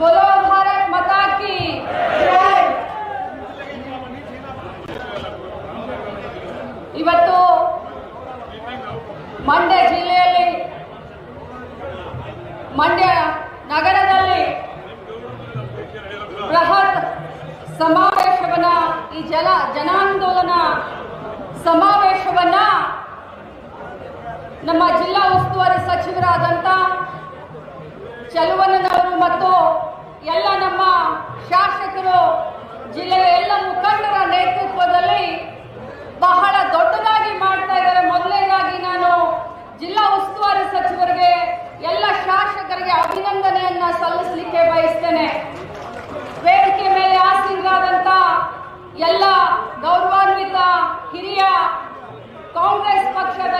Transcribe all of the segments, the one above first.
बोलो भारत माता की। ಇವತ್ತು ಮಂಡ್ಯ ಜಿಲ್ಲೆಯಲ್ಲಿ, ಮಂಡ್ಯ ನಗರದಲ್ಲಿ ಬೃಹತ್ ಸಮಾವೇಶವನ್ನ, ಈ ಜಲ ಜನಾಂದೋಲನ ಸಮಾವೇಶವನ್ನ ನಮ್ಮ ಜಿಲ್ಲಾ ಉಸ್ತುವಾರಿ ಸಚಿವರಾದಂಥ ಚಲುವನವರು ಮತ್ತು ಎಲ್ಲ ನಮ್ಮ ಶಾಸಕರು, ಜಿಲ್ಲೆಯ ಎಲ್ಲ ಮುಖಂಡರ ನೇತೃತ್ವದಲ್ಲಿ ಬಹಳ ದೊಡ್ಡದಾಗಿ ಮಾಡ್ತಾ ಇದ್ದಾರೆ. ಮೊದಲನೇದಾಗಿ ನಾನು ಜಿಲ್ಲಾ ಉಸ್ತುವಾರಿ ಸಚಿವರಿಗೆ, ಎಲ್ಲ ಶಾಸಕರಿಗೆ ಅಭಿನಂದನೆಯನ್ನ ಸಲ್ಲಿಸಲಿಕ್ಕೆ ಬಯಸ್ತೇನೆ. ವೇದಿಕೆ ಮೇಲೆ ಆಸೀನರಾದಂತ ಎಲ್ಲ ಗೌರವಾನ್ವಿತ ಹಿರಿಯ ಕಾಂಗ್ರೆಸ್ ಪಕ್ಷದ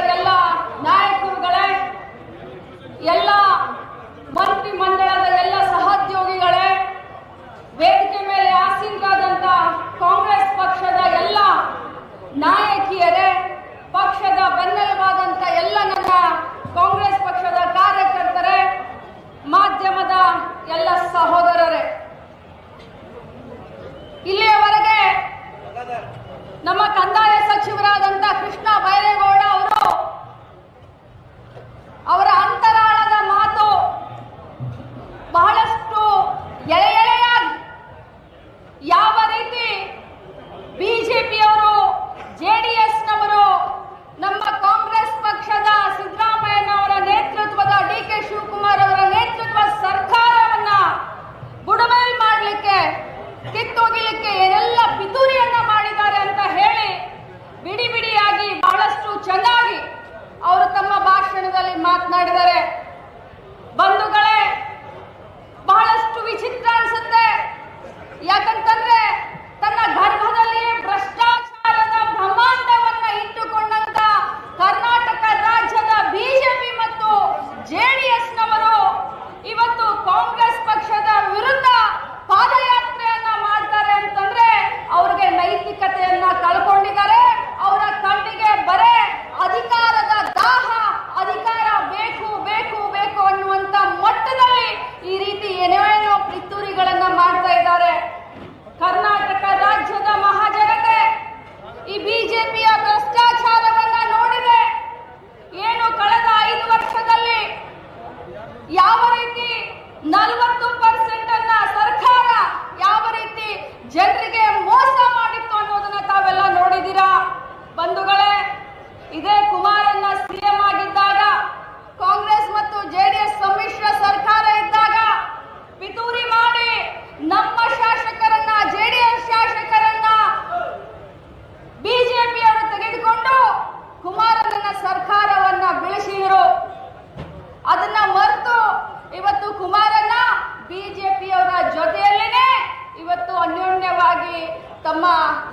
ತಮ್ಮ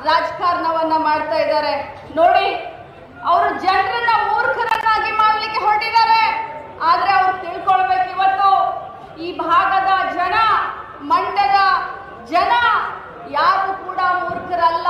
ರಾಜಕಾರಣವನ್ನ ಮಾಡ್ತಾ ಇದ್ದಾರೆ. ನೋಡಿ, ಅವರು ಜನರನ್ನ ಮೂರ್ಖರನ್ನಾಗಿ ಮಾಡ್ಲಿಕ್ಕೆ ಹೊರಟಿದ್ದಾರೆ. ಆದ್ರೆ ಅವ್ರು ತಿಳ್ಕೊಳ್ಬೇಕು ಇವತ್ತು. ಈ ಭಾಗದ ಜನ, ಮಂಡ್ಯದ ಜನ ಯಾರು ಕೂಡ ಮೂರ್ಖರಲ್ಲ.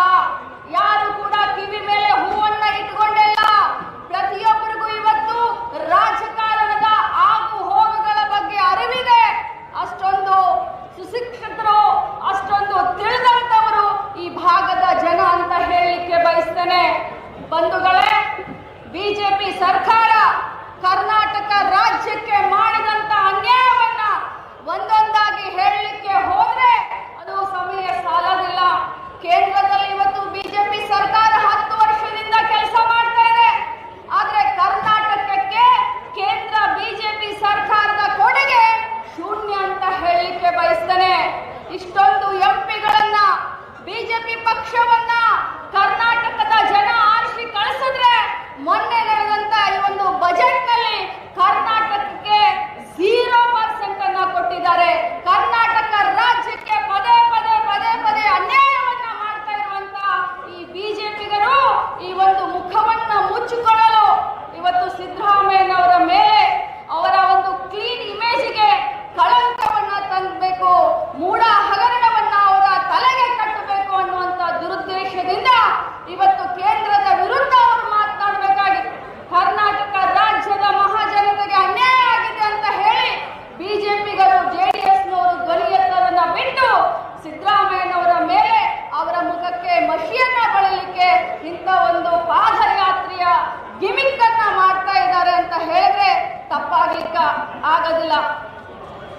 ಆಗೋದಿಲ್ಲ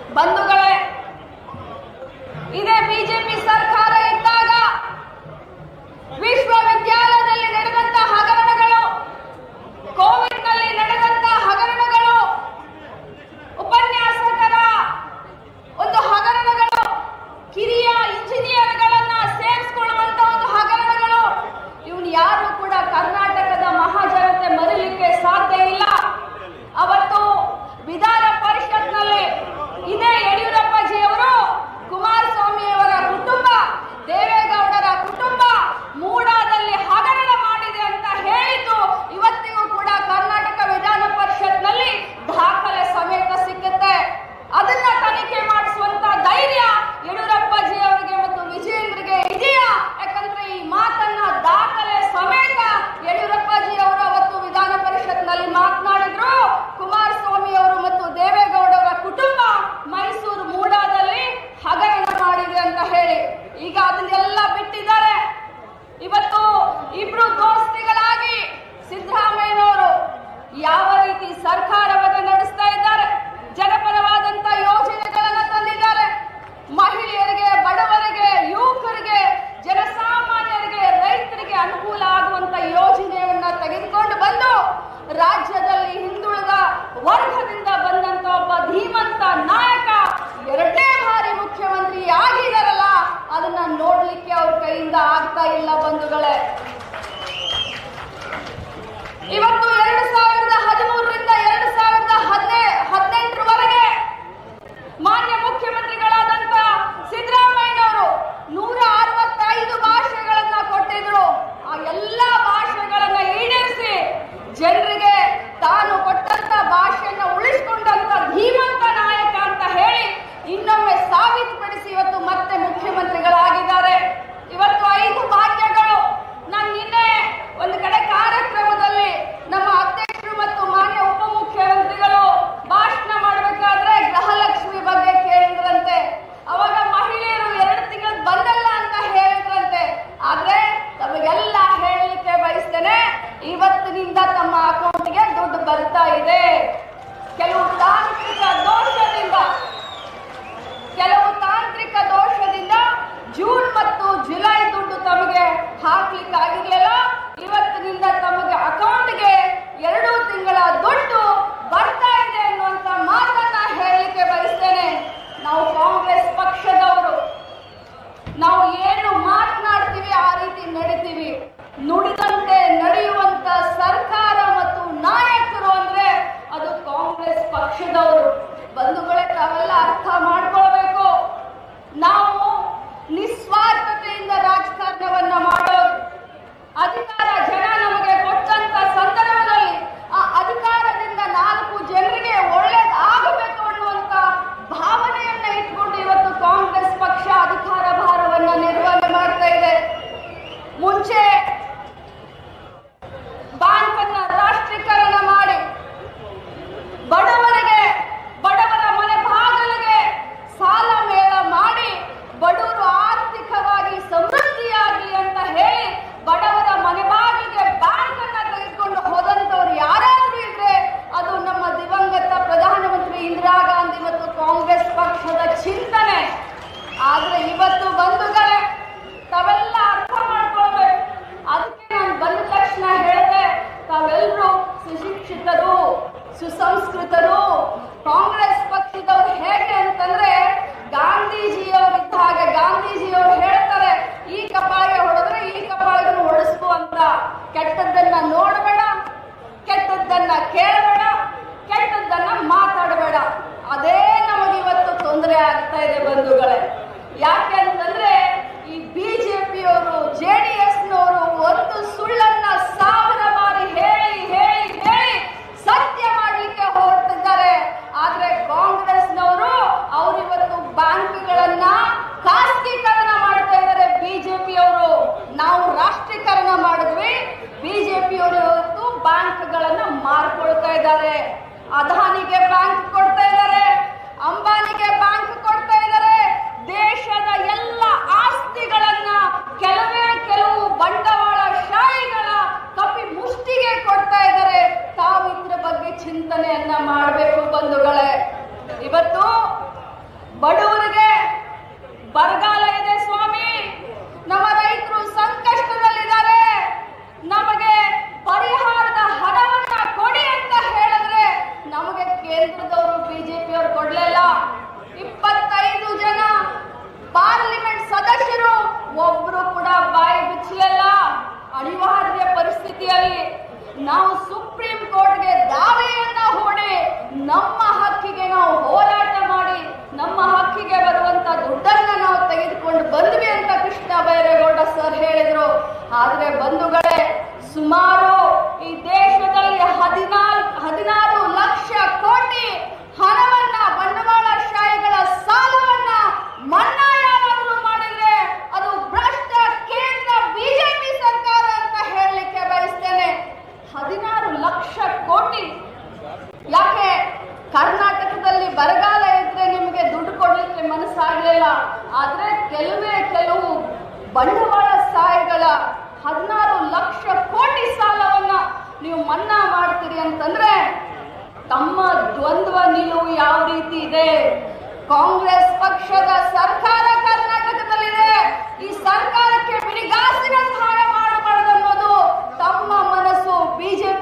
ಬಂಧುಗಳ ಕೆಟ್ಟದ್ದನ್ನ ನೋಡಬೇಡ. ಕೆಟ್ಟದ್ದನ್ನ ಕೇಳಬೇಡ, ಕೆಟ್ಟದ್ದನ್ನ ಮಾತಾಡಬೇಡ. ಅದೇ ನಮಗೆ ಇವತ್ತು ತೊಂದರೆ ಆಗ್ತಾ ಇದೆ ಬಂಧುಗಳೇ. ಯಾಕೆ ಅಂತಂದ್ರೆ ಈ ಬಿಜೆಪಿಯವರು ಜೆ ಡಿ ಸಾಗಲಿಲ್ಲ ಆದರೆ ಕೆಲವೇ ಕೆಲವು ಬಂಡವಾಳ ಸಾಯಿಗಳ ಹದಿನಾರು ಲಕ್ಷ ಕೋಟಿ ಸಾಲವನ್ನ ನೀವು ಮನ್ನಾ ಮಾಡ್ತೀರಿ ಅಂತಂದ್ರೆ ತಮ್ಮ ದ್ವಂದ್ವ ನಿಲುವು ಯಾವ ರೀತಿ ಇದೆ? ಕಾಂಗ್ರೆಸ್ ಪಕ್ಷದ ಸರ್ಕಾರ ಕರ್ನಾಟಕದಲ್ಲಿದೆ. ಈ ಸರ್ಕಾರಕ್ಕೆ ಬಿಡಿಗಾಸಿನ ಸಹಾಯ ಮಾಡಬಾರದು ಅನ್ನೋದು ತಮ್ಮ ಮನಸ್ಸು. BJP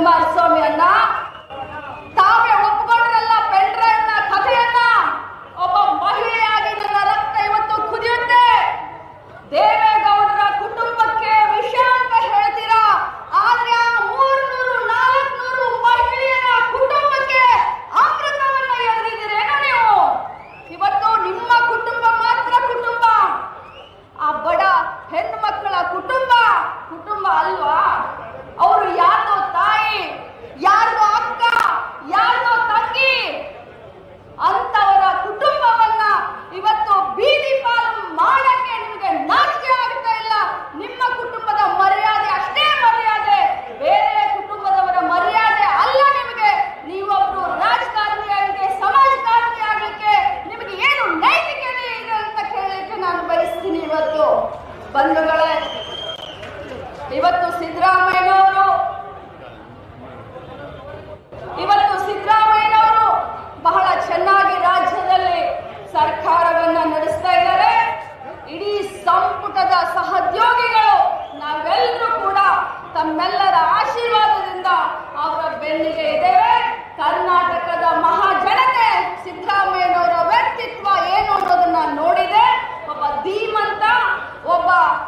تمہارے سومی اللہ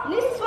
l'histoire